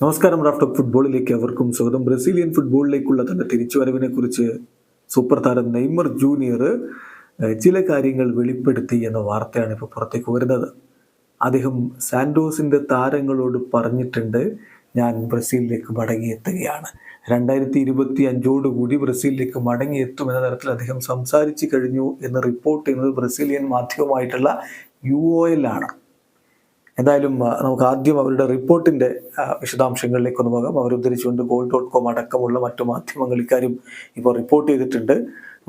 നമസ്കാരം raft of ഫുട്ബോളിലേക്ക് അവർക്കും സ്വാഗതം. ബ്രസീലിയൻ ഫുട്ബോളിലേക്കുള്ള തന്റെ തിരിച്ചുവരവിനെ കുറിച്ച് സൂപ്പർ താരം നെയ്മർ ജൂനിയർ ചില കാര്യങ്ങൾ വെളിപ്പെടുത്തി എന്ന വാർത്തയാണ് ഇപ്പോൾ പുറത്തേക്ക് വരുന്നത്. അദ്ദേഹം സാന്റോസിന്റെ താരങ്ങളോട് പറഞ്ഞിട്ടുണ്ട് ഞാൻ ബ്രസീലിലേക്ക് മടങ്ങിയെത്തുകയാണ്. രണ്ടായിരത്തി ഇരുപത്തി അഞ്ചോടുകൂടി ബ്രസീലിലേക്ക് മടങ്ങിയെത്തും എന്ന തരത്തിൽ അദ്ദേഹം സംസാരിച്ചു കഴിഞ്ഞു എന്ന് റിപ്പോർട്ട് ചെയ്യുന്നത് ബ്രസീലിയൻ മാധ്യമമായിട്ടുള്ള യു ഒ എൽ ആണ്. എന്തായാലും നമുക്ക് ആദ്യം അവരുടെ റിപ്പോർട്ടിന്റെ ആ, വിശദാംശങ്ങളിലേക്ക് ഒന്ന് പോകാം. അവർ ഉദ്ധരിച്ചുകൊണ്ട് ഗോൾ ഡോട്ട് കോം അടക്കമുള്ള മറ്റു മാധ്യമങ്ങൾ ഇക്കാര്യം ഇപ്പോൾ റിപ്പോർട്ട് ചെയ്തിട്ടുണ്ട്.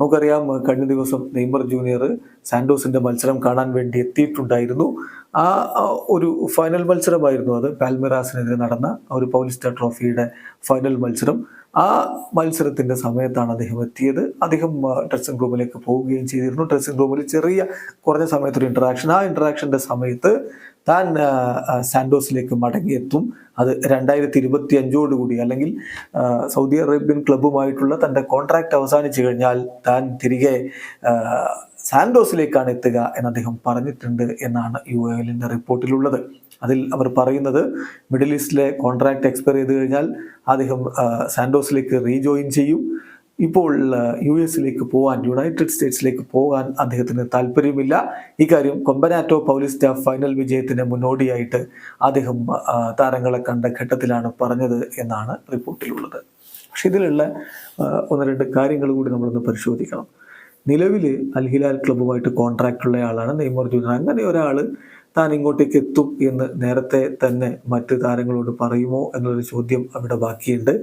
നമുക്കറിയാം കഴിഞ്ഞ ദിവസം നെയ്മർ ജൂനിയർ സാന്റോസിന്റെ മത്സരം കാണാൻ വേണ്ടി എത്തിയിട്ടുണ്ടായിരുന്നു. ആ ഒരു ഫൈനൽ മത്സരമായിരുന്നു അത്. പാൽമിറാസിനെതിരെ നടന്ന ഒരു പൗലിസ്റ്റ ട്രോഫിയുടെ ഫൈനൽ മത്സരം. ആ മത്സരത്തിന്റെ സമയത്താണ് അദ്ദേഹം എത്തിയത്. അദ്ദേഹം ഡ്രസ്സിംഗ് റൂമിലേക്ക് പോവുകയും ചെയ്തിരുന്നു. ഡ്രസ്സിംഗ് റൂമിൽ ചെറിയ കുറഞ്ഞ സമയത്തൊരു ഇൻട്രാക്ഷൻ ആ ഇന്ററാക്ഷന്റെ സമയത്ത് താൻ സാൻഡോസിലേക്ക് മടങ്ങിയെത്തും. അത് രണ്ടായിരത്തി ഇരുപത്തി അഞ്ചോടുകൂടി അല്ലെങ്കിൽ സൗദി അറേബ്യൻ ക്ലബ്ബുമായിട്ടുള്ള തന്റെ കോൺട്രാക്റ്റ് അവസാനിച്ചു കഴിഞ്ഞാൽ താൻ തിരികെ സാൻഡോസിലേക്കാണ് എത്തുക എന്ന് അദ്ദേഹം പറഞ്ഞിട്ടുണ്ട് എന്നാണ് യു എല്ലിന്റെ റിപ്പോർട്ടിലുള്ളത്. അതിൽ അവർ പറയുന്നത് മിഡിൽ ഈസ്റ്റിലെ കോൺട്രാക്ട് എക്സ്പയർ ചെയ്ത് കഴിഞ്ഞാൽ അദ്ദേഹം സാൻഡോസിലേക്ക് റീജോയിൻ ചെയ്യും. ഇപ്പോൾ യു എസിലേക്ക് പോകാൻ യുണൈറ്റഡ് സ്റ്റേറ്റ്സിലേക്ക് പോകാൻ അദ്ദേഹത്തിന് താല്പര്യമില്ല. ഇക്കാര്യം കൊമ്പനാറ്റോ പൗലിസ്റ്റ ഫൈനൽ വിജയത്തിന് മുന്നോടിയായിട്ട് അദ്ദേഹം താരങ്ങളെ കണ്ട ഘട്ടത്തിലാണ് പറഞ്ഞത് എന്നാണ് റിപ്പോർട്ടിലുള്ളത്. പക്ഷെ ഇതിലുള്ള ഒന്ന് രണ്ട് കാര്യങ്ങൾ കൂടി നമ്മളൊന്ന് പരിശോധിക്കണം. നിലവിൽ അൽഹിലാൽ ക്ലബ്ബുമായിട്ട് കോൺട്രാക്റ്റ് ഉള്ള ആളാണ് നെയ്മർ ജൂനിയർ. അങ്ങനെ ഒരാൾ താൻ ഇങ്ങോട്ടേക്ക് എത്തും എന്ന് നേരത്തെ തന്നെ മറ്റ് താരങ്ങളോട് പറയുമോ എന്നൊരു ചോദ്യം അവിടെ ബാക്കിയുണ്ട്.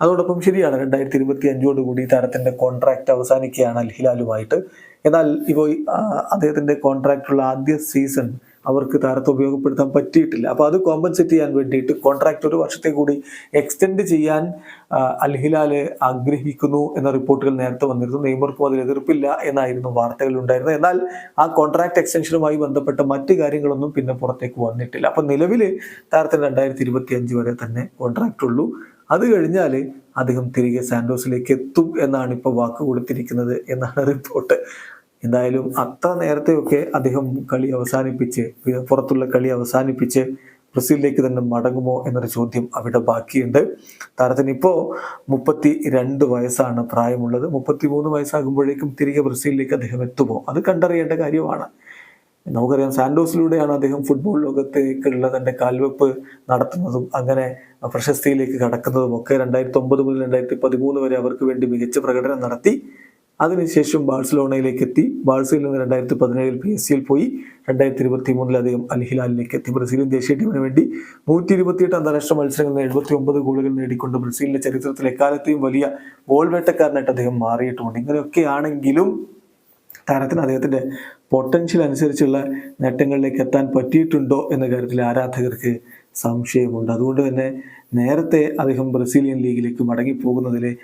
അതോടൊപ്പം ശരിയാണ് രണ്ടായിരത്തി ഇരുപത്തി അഞ്ചോട് കൂടി താരത്തിന്റെ കോൺട്രാക്ട് അവസാനിക്കുകയാണ് അൽഹിലാലുമായിട്ട്. എന്നാൽ ഇപ്പോൾ അദ്ദേഹത്തിന്റെ കോൺട്രാക്റ്റുള്ള ആദ്യ സീസൺ അവർക്ക് താരത്തെ ഉപയോഗപ്പെടുത്താൻ പറ്റിയിട്ടില്ല. അപ്പോൾ അത് കോമ്പൻസേറ്റ് ചെയ്യാൻ വേണ്ടിയിട്ട് കോൺട്രാക്ട് ഒരു വർഷത്തെ കൂടി എക്സ്റ്റെൻഡ് ചെയ്യാൻ അൽഹിലാൽ ആഗ്രഹിക്കുന്നു എന്ന റിപ്പോർട്ടുകൾ നേരത്തെ വന്നിരുന്നു. നെയ്മർക്കും അതിൽ എതിർപ്പില്ല എന്നായിരുന്നു വാർത്തകൾ ഉണ്ടായിരുന്നത്. എന്നാൽ ആ കോൺട്രാക്ട് എക്സ്റ്റൻഷനുമായി ബന്ധപ്പെട്ട മറ്റു കാര്യങ്ങളൊന്നും പിന്നെ പുറത്തേക്ക് വന്നിട്ടില്ല. അപ്പം നിലവിൽ താരത്തിന് രണ്ടായിരത്തി ഇരുപത്തി അഞ്ച് വരെ തന്നെ കോൺട്രാക്റ്റ് ഉള്ളൂ. അത് കഴിഞ്ഞാൽ അദ്ദേഹം തിരികെ സാന്റോസിലേക്ക് എത്തും എന്നാണ് ഇപ്പോൾ വാക്ക് കൊടുത്തിരിക്കുന്നത് എന്നാണ് റിപ്പോർട്ട്. എന്തായാലും അത്ര നേരത്തെയൊക്കെ അദ്ദേഹം കളി അവസാനിപ്പിച്ച് പുറത്തുള്ള കളി അവസാനിപ്പിച്ച് ബ്രസീലിലേക്ക് തന്നെ മടങ്ങുമോ എന്നൊരു ചോദ്യം അവിടെ ബാക്കിയുണ്ട്. താരത്തിന് ഇപ്പോൾ മുപ്പത്തി രണ്ട് വയസ്സാണ് പ്രായമുള്ളത്. മുപ്പത്തി മൂന്ന് വയസ്സാകുമ്പോഴേക്കും തിരികെ ബ്രസീലിലേക്ക് അദ്ദേഹം എത്തുമോ? അത് കണ്ടറിയേണ്ട കാര്യമാണ്. നമുക്കറിയാം സാന്റോസിലൂടെയാണ് അദ്ദേഹം ഫുട്ബോൾ ലോകത്തേക്കുള്ള തന്റെ കാൽവെപ്പ് നടത്തുന്നതും അങ്ങനെ പ്രശസ്തിയിലേക്ക് കടക്കുന്നതും ഒക്കെ രണ്ടായിരത്തി ഒമ്പത് മുതൽ രണ്ടായിരത്തി പതിമൂന്ന് വരെ അവർക്ക് വേണ്ടി മികച്ച പ്രകടനം നടത്തി. അതിനുശേഷം ബാഴ്സലോണയിലേക്ക് എത്തി ബാഴ്സയിൽ നിന്ന് രണ്ടായിരത്തി പതിനേഴിൽ പി എസ് സിയിൽ പോയി. രണ്ടായിരത്തി ഇരുപത്തി മൂന്നിൽ അദ്ദേഹം അൽഹിലാലിലേക്ക് എത്തി ബ്രസീലിൻ ദേശീയ ടീമിന് വേണ്ടി നൂറ്റി ഇരുപത്തിയെട്ട് അന്താരാഷ്ട്ര മത്സരങ്ങളിൽ എഴുപത്തി ഒമ്പത് ഗോളുകൾ നേടിക്കൊണ്ട് ബ്രസീലിന്റെ ചരിത്രത്തിൽ എക്കാലത്തെയും വലിയ ഗോൾ വേട്ടക്കാരനായിട്ട് അദ്ദേഹം മാറിയിട്ടുമുണ്ട്. ഇങ്ങനെയൊക്കെ ആണെങ്കിലും താരത്തിന് അദ്ദേഹത്തിന്റെ പൊട്ടൻഷ്യൽ അനുസരിച്ചുള്ള നേട്ടങ്ങളിലേക്ക് എത്താൻ പറ്റിയിട്ടുണ്ടോ എന്ന കാര്യത്തിൽ ആരാധകർക്ക് സംശയമുണ്ട്. അതുകൊണ്ട് തന്നെ നേരത്തെ അദ്ദേഹം ബ്രസീലിയൻ ലീഗിലേക്ക് മടങ്ങിപ്പോകുന്നതിൽ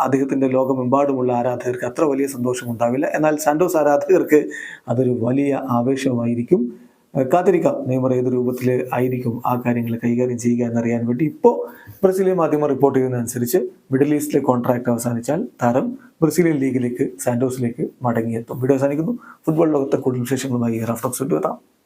അദ്ദേഹത്തിന്റെ ലോകമെമ്പാടുമുള്ള ആരാധകർക്ക് അത്ര വലിയ സന്തോഷം ഉണ്ടാവില്ല എന്നാൽ സാന്റോസ് ആരാധകർക്ക് അതൊരു വലിയ ആവേശമായിരിക്കും. കാത്തിരിക്കാം. നെയ്മർ ഏത് രൂപത്തിൽ ആയിരിക്കും ആ കാര്യങ്ങൾ കൈകാര്യം ചെയ്യുക എന്നറിയാൻ വേണ്ടി. ഇപ്പോൾ ബ്രസീലിയൻ മാധ്യമം റിപ്പോർട്ട് ചെയ്യുന്നതനുസരിച്ച് മിഡിൽ ഈസ്റ്റിലെ കോൺട്രാക്ട് അവസാനിച്ചാൽ താരം ബ്രസീലിയൻ ലീഗിലേക്ക് സാന്റോസിലേക്ക് മടങ്ങിയെത്തും. വീഡിയോ അവസാനിക്കുന്നു. ഫുട്ബോൾ ലോകത്തെ കൂടുതൽ വിശേഷങ്ങളുമായി റഫ്ലക്സ് എത്താം.